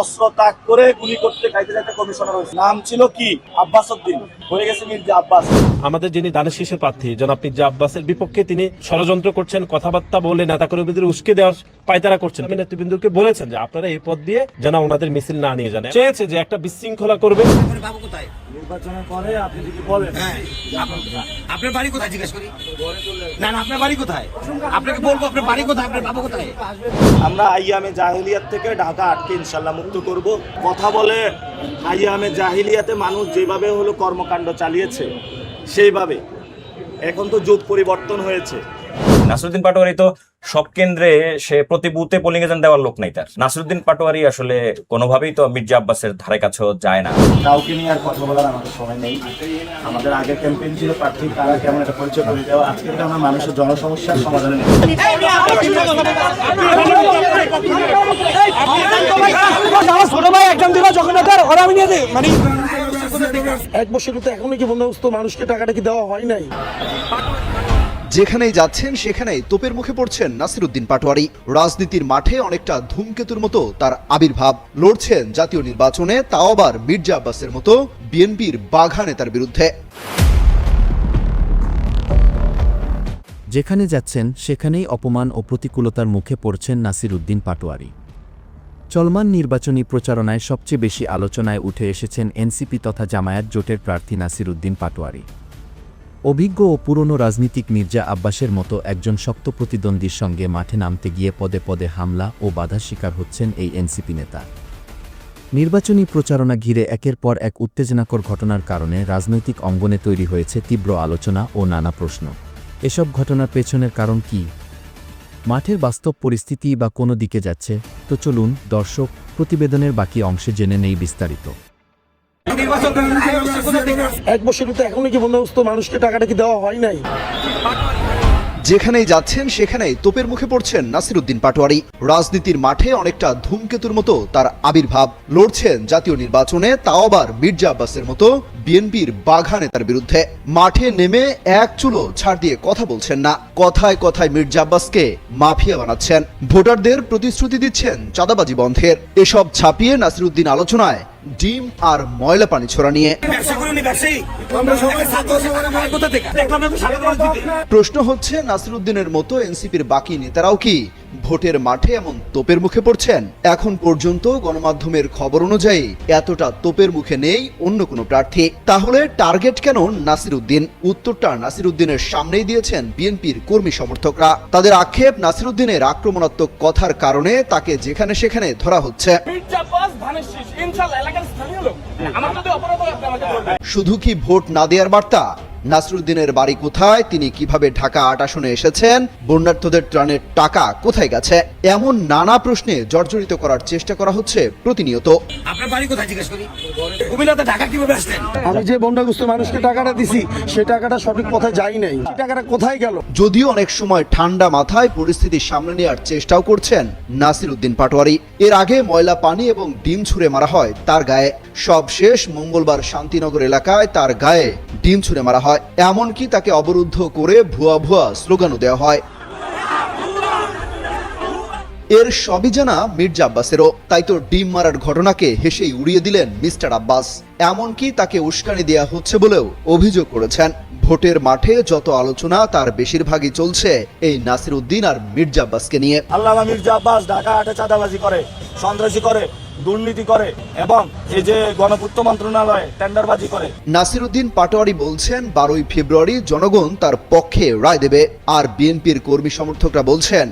অস্ত্র তাক করে গুলি করতে খাইতে একটা কমিশনার হয়েছে। নাম ছিল কি? আব্বাস উদ্দিন। হয়ে গেছে মির্জা আব্বাস। আমাদের যিনি দানের শীর্ষের প্রার্থী জনাব মির্জা আব্বাসের বিপক্ষে তিনি ষড়যন্ত্র করছেন কথাবার্তা বলে নেতা কর্মীদের উস্কে দেওয়ার পায়তারা করছেন। আমি নেতৃবৃন্দকে বলেছেন যে আপনারা এই পথ দিয়ে যেন ওনাদের মিছিল না নিয়ে যান। চেয়েছে যে একটা বিশৃঙ্খলা করবে। বাবু কোথায়? নির্বাচনের পরে আপনি যদি বলেন। হ্যাঁ আপনার বাড়ি কোথায় জিজ্ঞেস করি? না না আপনার বাড়ি কোথায়? আপনাকে বলব আপনার বাড়ি কোথায় আপনার বাবু কোথায়? আমরা আইয়ামে জাহিলিয়াত থেকে ঢাকা আটকে ইনশাল্লাহ মুক্ত করব। কথা বলে আইয়ামে জাহিলিয়াতে মানুষ যেভাবে হলো কর্মকাণ্ড চালিয়েছে, সেইভাবে। এখন তো যুগ পরিবর্তন হয়েছে। নাসরুদ্দিন পাটোয়ারি তো সব কেন্দ্রে সে প্রতি বুথে পোলিং এজেন্ট দেওয়ার লোক নাই তার। নাসিরুদ্দিন পাটোয়ারি আসলে কোনোভাবেই তো মির্জা আব্বাসের ধারে কাছেও যায় না। কাউকে নিয়ে আর কথা বলার আমাদের সময় নেই। আমাদের আগে ক্যাম্পেইন ছিল প্রার্থী তারা কেমন একটা পরিচয় করে দেওয়া। আজকে থেকে আমরা মানুষের জনসমস্যার সমাধানে ছোট ভাই একদম দিল যখন ওরা আমি নিয়ে মানে এক বছর তো এখনও কি বন্দোবস্ত মানুষকে টাকাটা কি দেওয়া হয় নাই? যেখানেই যাচ্ছেন, সেখানেই তোপের মুখে পড়ছেন নাসিরুদ্দিন পাটোয়ারি। রাজনীতির মাঠে অনেকটা ধূমকেতুর মতো তার আবির্ভাব। লড়ছেন জাতীয় নির্বাচনে, তাও আবার মির্জা আব্বাসের মতো বিএনপির বাঘা নেতার বিরুদ্ধে। যেখানে যাচ্ছেন, সেখানেই অপমান ও প্রতিকূলতার মুখে পড়ছেন নাসির উদ্দিন পাটোয়ারি। চলমান নির্বাচনী প্রচারণায় সবচেয়ে বেশি আলোচনায় উঠে এসেছেন এনসিপি তথা জামায়াত জোটের প্রার্থী নাসির উদ্দিন পাটোয়ারি। অভিজ্ঞ ও পুরনো রাজনীতিক মির্জা আব্বাসের মতো একজন শক্ত প্রতিদ্বন্দ্বীর সঙ্গে মাঠে নামতে গিয়ে পদে পদে হামলা ও বাধার শিকার হচ্ছেন এই এনসিপি নেতা। নির্বাচনী প্রচারণা ঘিরে একের পর এক উত্তেজনাকর ঘটনার কারণে রাজনৈতিক অঙ্গনে তৈরি হয়েছে তীব্র আলোচনা ও নানা প্রশ্ন। এসব ঘটনার পেছনের কারণ কি? মাঠের বাস্তব পরিস্থিতি বা কোনো দিকে যাচ্ছে? তো চলুন দর্শক, প্রতিবেদনের বাকি অংশে জেনে নেই বিস্তারিত। এক বছর তো এখনও কি বন্দোবস্ত মানুষকে টাকাটা কি দেওয়া হয় নাই? যেখানেই যাচ্ছেন সেখানেই তোপের মুখে পড়ছেন নাসিরুদ্দিন পাটোয়ারি। রাজনীতির মাঠে অনেকটা ধূমকেতুর মতো তার আবির্ভাব। লড়ছেন জাতীয় নির্বাচনে তাও আবার মির্জা আব্বাসের মতো বিএনপির বাঘা নেতার বিরুদ্ধে। মাঠে নেমে এক চুলো ছাড় দিয়ে কথা বলছেন না। কথায় কথায় মির্জা আব্বাসকে মাফিয়া বানাচ্ছেন। ভোটারদের প্রতিশ্রুতি দিচ্ছেন চাঁদাবাজি বন্ধের। এসব ছাপিয়ে নাসিরুদ্দিন আলোচনায় ডিম আর ময়লা পানি ছোড়া নিয়ে। প্রশ্ন হচ্ছে নাসিরুদ্দিনের মতো এনসিপির বাকি নেতারাও কি? ভোটের মাঠে এমন তোপের মুখে পড়ছেন। এখন পর্যন্ত গণমাধ্যমের খবর অনুযায়ী এতটা তোপের মুখে নেই অন্য কোনো প্রার্থী। তাহলে টার্গেট কেন নাসিরুদ্দিন? উত্তরটা নাসিরুদ্দিনের সামনেই দিয়েছেন বিএনপির কর্মী সমর্থকরা। তাদের আক্ষেপ নাসিরুদ্দিনের আক্রমণাত্মক কথার কারণে তাকে যেখানে সেখানে ধরা হচ্ছে। শুধু কি ভোট না দেওয়ার বার্তা? নাসরুদ্দিনের বাড়ি কোথায় তিনি কীভাবে ঢাকা আট আসনে এসেছেন বন্যার্থদের ত্রাণের টাকা কোথায় গেছে এমন নানা প্রশ্নে জর্জরিত করার চেষ্টা করা হচ্ছে প্রতিনিয়ত। আপনার বাড়ি কোথায় জিজ্ঞেস করি? কুমিল্লাতে ঢাকা কীভাবে আসলেন? আমি যে বন্ধাগ্রস্ত মানুষকে টাকাটা দিছি সে টাকাটা সঠিক পথে যাই নাই। সে টাকাটা কোথায় গেল? যদিও অনেক সময় ঠান্ডা মাথায় পরিস্থিতি সামনে নেওয়ার চেষ্টাও করছেন নাসির উদ্দিন পাটোয়ারি। এর আগে ময়লা পানি এবং ডিম ছুঁড়ে মারা হয় তার গায়ে। সব শেষ মঙ্গলবার শান্তিনগর এলাকায় তার গায়ে ডিম ছুড়ে মারা হয়। এমনকি তাকে অবরুদ্ধ করে ভুয়া ভুয়া স্লোগানও দেওয়া হয়। এর সবই জানা মির্জা আব্বাসেরও। তাই তো ডিম মারার ঘটনাকে হেসেই উড়িয়ে দিলেন মিস্টার আব্বাস। এমনকি তাকে উস্কানি দেওয়া হচ্ছে বলেও অভিযোগ করেছেন। ভোটের মাঠে যত আলোচনা তার বেশিরভাগই চলছে এই নাসির উদ্দিন আর মির্জা আব্বাসকে নিয়ে। আল্লামা মির্জা আব্বাস ঢাকা হাটে চাঁদাবাজি করে সন্ত্রাসী করে দুর্নীতি করে এবং এই যে গণপূর্ত মন্ত্রণালয়ে টেন্ডারবাজি করে। নাসিরুদ্দিন পাটোয়ারি বলছেন বারোই ফেব্রুয়ারি জনগণ তার পক্ষে রায় দেবে। আর বিএনপির কর্মী সমর্থকরা বলছেন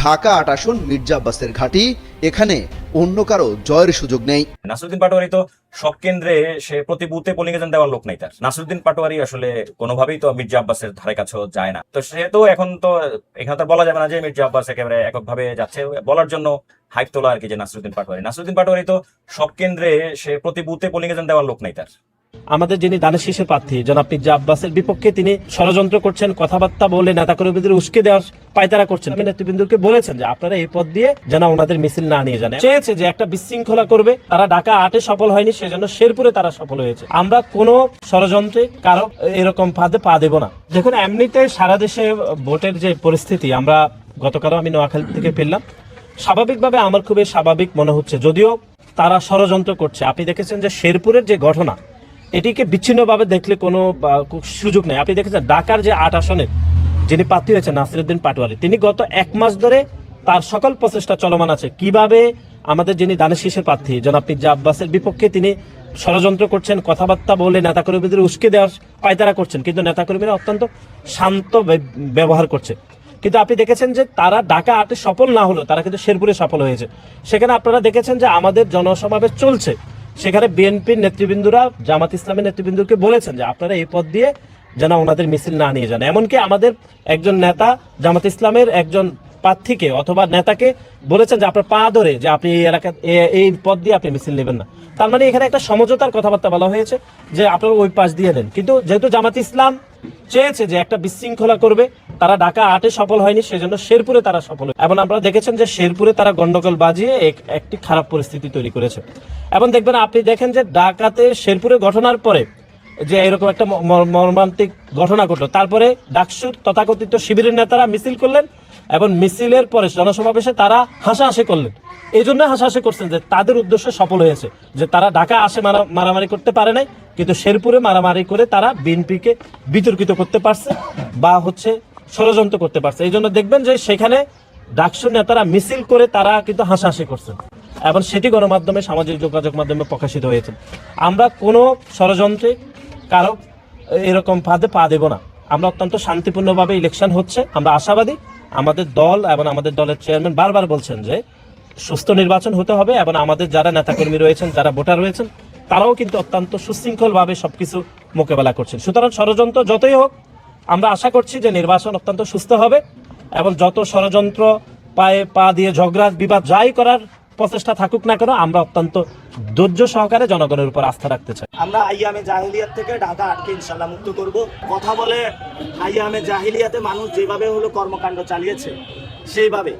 ঢাকা আট আসন মির্জা আব্বাসের ঘাঁটি এখানে অন্য কারও জয়ের সুযোগ নেই। নাসরুদ্দিন পাটোয়ারি তো সব কেন্দ্রে সে প্রতি বুথে পোলিং এজেন্ট দেওয়ার লোক নাই তার। নাসরুদ্দিন পাটোয়ারি আসলে কোনোভাবেই তো মির্জা আব্বাসের ধারে কাছেও যায় না। তো সে তো এখন তো এখানে তো বলা যাবে না যে মির্জা আব্বাস একেবারে এককভাবে যাচ্ছে। বলার জন্য হাইপ তোলা আর কি যে নাসরুদ্দিন পাটোয়ারি। নাসরুদ্দিন পাটোয়ারি তো সব কেন্দ্রে সে প্রতি বুথে পোলিং এজেন্ট দেওয়ার লোক নাই তার। আমাদের যিনি দানের শীর্ষের প্রার্থী, জনাব মির্জা আব্বাসের বিপক্ষে তিনি ষড়যন্ত্র করছেন, কথাবার্তা বলে নেতা কর্মীদের উস্কে দেওয়ার পায়তারা করছেন। নেতৃবৃন্দকে বলেছেন যে আপনারা এই পথ দিয়ে যেন ওনাদের মিছিল না নিয়ে যান। চেয়েছে যে একটা বিশৃঙ্খলা করবে, তারা ঢাকা আটে সফল হয়নি, সেজন্য শেরপুরে তারা সফল হয়েছে। আমরা কোনো ষড়যন্ত্রে কারও এরকম ফাঁদে পা দেব না। দেখুন, এমনিতে সারা দেশে ভোটের যে পরিস্থিতি, আমরা গতকালও আমি নোয়াখালী থেকে ফেললাম স্বাভাবিকভাবে আমার খুবই স্বাভাবিক মনে হচ্ছে, যদিও তারা ষড়যন্ত্র করছে। আপনি দেখেছেন যে শেরপুরের যে ঘটনা এটিকে বিচ্ছিন্নভাবে দেখলে কোনো সুযোগ নেই। আপনি দেখেছেন ঢাকার যে আট আসনের যিনি প্রার্থী হয়েছেন নাসিরুদ্দিন পাটোয়ারি, তিনি গত এক মাস ধরে তার সকল প্রচেষ্টা চলমান আছে। কীভাবে আমাদের যিনি দানের শীষের প্রার্থী, জনাব মির্জা আব্বাসের বিপক্ষে তিনি ষড়যন্ত্র করছেন, কথাবার্তা বলে নেতাকর্মীদের উস্কে দেওয়ার পায়তারা করছেন, কিন্তু নেতাকর্মীরা অত্যন্ত শান্ত ব্যবহার করছে। কিন্তু আপনি দেখেছেন যে তারা ঢাকা আটে সফল না হলো তারা কিন্তু শেরপুরে সফল হয়েছে। সেখানে আপনারা দেখেছেন যে আমাদের জনসমাবেশ চলছে। সেখানে বিএনপির নেতৃবৃন্দরা, জামাত ইসলামের নেতৃবৃন্দকে বলেছেন যে আপনারা এই পথ দিয়ে যেন ওনাদের মিছিল না নিয়ে যান। এমনকি আমাদের একজন নেতা, জামাত ইসলামের একজন প্রার্থীকে অথবা নেতাকে বলেছেন যে আপনার পা ধরে যে আপনি এই এলাকা এই পথ দিয়ে আপনি মিছিল নেবেন না। তার মানে এখানে একটা সমঝোতার কথাবার্তা বলা হয়েছে যে আপনারা ওই পাশ দিয়ে নেন। কিন্তু যেহেতু জামাত ইসলাম চেয়েছে যে একটা বিশৃঙ্খলা করবে, তারা ঢাকা আটে সফল হয়নি, সেজন্য শেরপুরে তারা সফল হয়েছে এবং আপনারা দেখেছেন যে শেরপুরে তারা গন্ডগোল বাজিয়ে এক- একটি খারাপ পরিস্থিতি তৈরি করেছে। এবং দেখবেন আপনি দেখেন যে ঢাকাতে শেরপুরে ঘটনার পরে যে এরকম একটা মর্মান্তিক ঘটনা ঘটলো, তারপরে ডাকসুর তথাকথিত শিবিরের নেতারা মিছিল করলেন এবং মিছিলের পরে জনসমাবেশে তারা হাসাহাসি করলেন। এই জন্য হাসাহাসি করছেন যে তাদের উদ্দেশ্য সফল হয়েছে, যে তারা ঢাকা আসে মারা- মারামারি করতে পারে নাই, কিন্তু শেরপুরে মারামারি করে তারা বিএনপিকে বিতর্কিত করতে পারছে বা হচ্ছে ষড়যন্ত্র করতে পারছে। এই জন্য দেখবেন যে সেখানে ডাকসুর নেতারা মিছিল করে তারা কিন্তু হাসাহাসি করছেন এবং সেটি গণমাধ্যমে, সামাজিক যোগাযোগ মাধ্যমে প্রকাশিত হয়েছে। আমরা কোনো ষড়যন্ত্রে কারও এরকম ফাঁদে পা দেব না। আমরা অত্যন্ত শান্তিপূর্ণভাবে ইলেকশন হচ্ছে, আমরা আশাবাদী। আমাদের দল এবং আমাদের দলের চেয়ারম্যান বারবার বলছেন যে, সুস্থ নির্বাচন হতে হবে এবং আমাদের যারা নেতাকর্মী রয়েছেন, যারা ভোটার রয়েছেন, তারাও কিন্তু অত্যন্ত সুশৃঙ্খলভাবে সবকিছু মোকাবেলা করছেন। সুতরাং ষড়যন্ত্র যতই হোক, আমরা আশা করছি যে নির্বাচন অত্যন্ত সুস্থ হবে এবং যত ষড়যন্ত্র পায়ে পা দিয়ে ঝগড়া, বিবাদ যাই করার প্রচেষ্টা থাকুক না কেন আমরা অত্যন্ত ধৈর্য সহকারে জনগণের উপর আস্থা রাখতে চাই। আমরা আইয়ামে জাহিলিয়াত থেকে ঢাকা আটকে ইনশাল্লাহ মুক্ত করব। কথা বলে আইয়ামে জাহিলিয়াতে মানুষ যেভাবে হলো কর্মকাণ্ড চালিয়েছে সেইভাবে।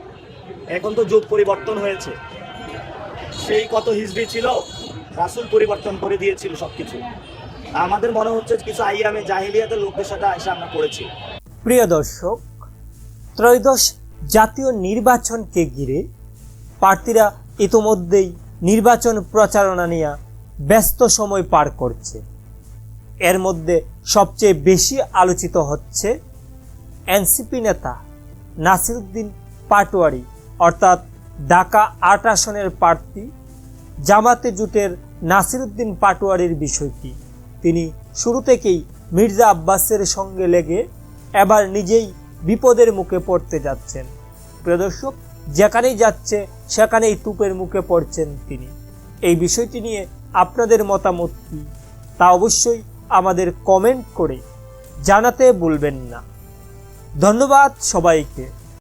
এখন তো যুগ পরিবর্তন হয়েছে। সেই কত হিজড়ি ছিল রাসুল পরিবর্তন করে দিয়েছিল সবকিছু। আমাদের মনে হচ্ছে কিছু আইয়ামে জাহিলিয়াতের লোকদের সাথে এসে আমরা করেছি প্রিয় দর্শক ত্রয়োদশ জাতীয় নির্বাচনকে ঘিরে প্রার্থীরা ইতোমধ্যেই নির্বাচন প্রচারণা নিয়ে ব্যস্ত সময় পার করছে। এর মধ্যে সবচেয়ে বেশি আলোচিত হচ্ছে এনসিপি নেতা নাসিরুদ্দিন পাটোয়ারি, অর্থাৎ ঢাকা আট আসনের প্রার্থী জামাতে জুটের নাসিরুদ্দিন পাটোয়ারির বিষয়টি। তিনি শুরু থেকেই মির্জা আব্বাসের সঙ্গে লেগে এবার নিজেই বিপদের মুখে পড়তে যাচ্ছেন। প্রিয় দর্শক যেখানেই যাচ্ছে, সেখানেই তুপের মুখে পড়ছেন তিনি। এই বিষয়টি নিয়ে আপনাদের মতামত কী? তা অবশ্যই আমাদের কমেন্ট করে জানাতে বলবেন না। ধন্যবাদ সবাইকে।